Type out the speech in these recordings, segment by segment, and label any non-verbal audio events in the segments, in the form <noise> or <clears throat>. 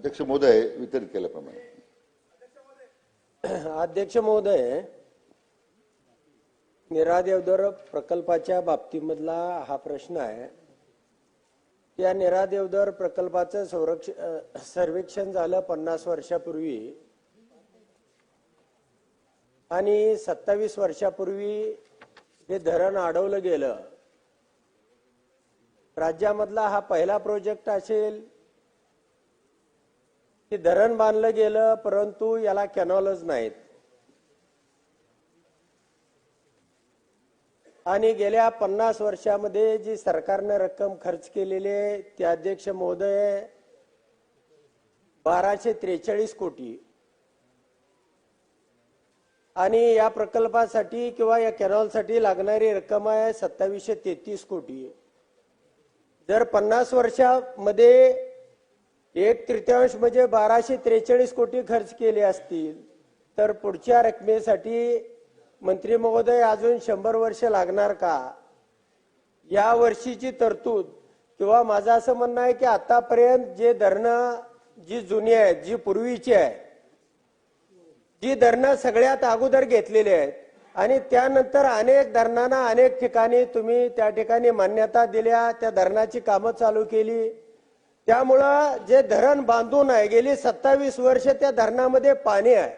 अध्यक्ष महोदय वितरित केल्याप्रमाणे. <clears throat> अध्यक्ष महोदय निरादेवदर प्रकल्पाच्या बाबतीमधला हा प्रश्न आहे. या निरादेवदर प्रकल्पाचं संरक्षण सर्वेक्षण झालं पन्नास वर्षापूर्वी. आणि सत्तावीस वर्षापूर्वी हे धरण अडवलं गेलं. राज्यामधला हा पहिला प्रोजेक्ट असेल की धरण बांधलं गेलं परंतु याला कॅनॉलच नाहीत. आणि गेल्या पन्नास वर्षामध्ये जी सरकारनं रक्कम खर्च केलेली आहे ते अध्यक्ष महोदय बाराशे त्रेचाळीस कोटी. आणि या प्रकल्पासाठी किंवा या कॅनॉलसाठी लागणारी रक्कम आहे सत्तावीसशे तेहतीस कोटी. जर पन्नास वर्षामध्ये एक तृतीयांश म्हणजे बाराशे त्रेचाळीस कोटी खर्च केले असतील तर पुढच्या रकमेसाठी मंत्री महोदय अजून शंभर वर्ष लागणार का? या वर्षीची तरतूद किंवा माझं असं म्हणणं आहे की आतापर्यंत जे धरणं जी जुनी आहेत जी पूर्वीची आहे जी धरणं सगळ्यात अगोदर घेतलेली आहेत आणि त्यानंतर अनेक धरणांना अनेक ठिकाणी तुम्ही त्या ठिकाणी मान्यता दिल्या त्या धरणाची कामं चालू केली त्यामुळं जे धरण बांधून आहे गेली सत्तावीस वर्ष त्या धरणामध्ये पाणी आहे.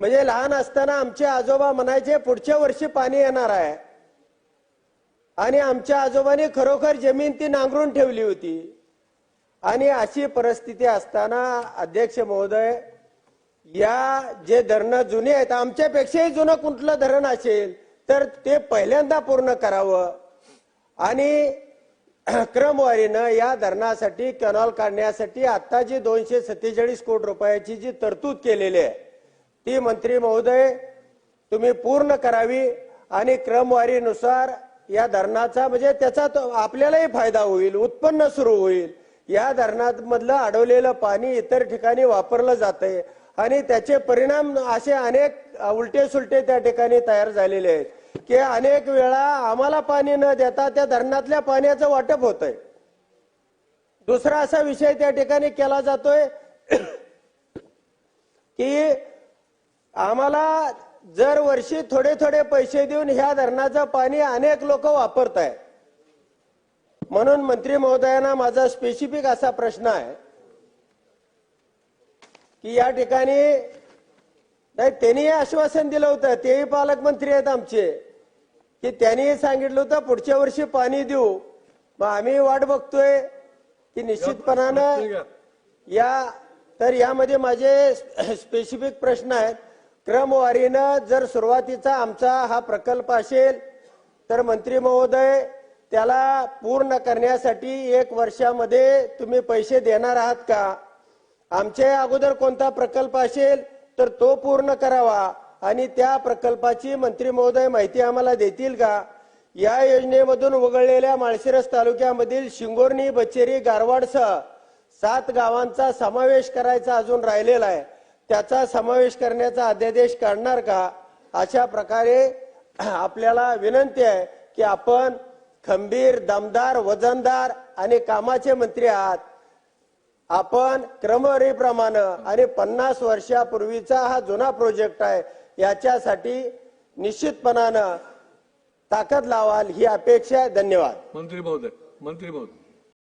म्हणजे लहान असताना आमचे आजोबा म्हणायचे पुढच्या वर्षी पाणी येणार आहे. आणि आमच्या आजोबांनी खरोखर जमीन ती नांगरून ठेवली होती. आणि अशी परिस्थिती असताना अध्यक्ष महोदय या जे धरणं जुने आहेत आमच्यापेक्षाही जुनं कुठलं धरण असेल तर ते पहिल्यांदा पूर्ण करावं. आणि क्रमवारीनं या धरणासाठी कॅनॉल काढण्यासाठी आता जी दोनशे सत्तेचाळीस कोटी रुपयाची जी तरतूद केलेली आहे ती मंत्री महोदय तुम्ही पूर्ण करावी आणि क्रमवारीनुसार या धरणाचा म्हणजे त्याचा आपल्यालाही फायदा होईल उत्पन्न सुरू होईल. या धरणामधलं अडवलेलं पाणी इतर ठिकाणी वापरलं जातंय. आणि त्याचे परिणाम असे अनेक उलटे सुलटे त्या ठिकाणी तयार झालेले आहेत की अनेक वेळा आम्हाला पाणी न देता त्या धरणातल्या पाण्याचं वाटप होत आहे दुसरा असा विषय त्या ठिकाणी केला जातोय <clears throat> की आम्हाला जर वर्षी थोडे थोडे पैसे देऊन ह्या धरणाचं पाणी अनेक लोक वापरत आहेत म्हणून मंत्री महोदयांना माझा स्पेसिफिक असा प्रश्न आहे की या ठिकाणी नाही त्यांनी आश्वासन दिलं होतं. तेही पालकमंत्री आहेत आमचे. की त्यांनी सांगितलं होतं पुढच्या वर्षी पाणी देऊ. मग आम्ही वाट बघतोय की निश्चितपणानं या तर यामध्ये माझे स्पेसिफिक प्रश्न आहेत. क्रमवारीनं जर सुरुवातीचा आमचा हा प्रकल्प असेल तर मंत्री महोदय त्याला पूर्ण करण्यासाठी एक वर्षामध्ये तुम्ही पैसे देणार आहात का? आमच्या अगोदर कोणता प्रकल्प असेल तर तो पूर्ण करावा. आणि त्या प्रकल्पाची मंत्री महोदय माहिती आम्हाला देतील का? या योजनेमधून वगळलेल्या माळशिरस तालुक्यामधील शिंगोर्णी बचेरी गारवाडसह सात गावांचा समावेश करायचा अजून राहिलेला आहे. त्याचा समावेश करण्याचा अध्यादेश काढणार का? अशा प्रकारे आपल्याला विनंती आहे की आपण खंबीर दमदार वजनदार आणि कामाचे मंत्री आहात. आपण क्रमवारीप्रमाणे आणि पन्नास वर्षापूर्वीचा हा जुना प्रोजेक्ट आहे याच्यासाठी निश्चितपणानं ताकद लावाल ही अपेक्षा आहे. धन्यवाद. मंत्री महोदय मंत्री महोदय.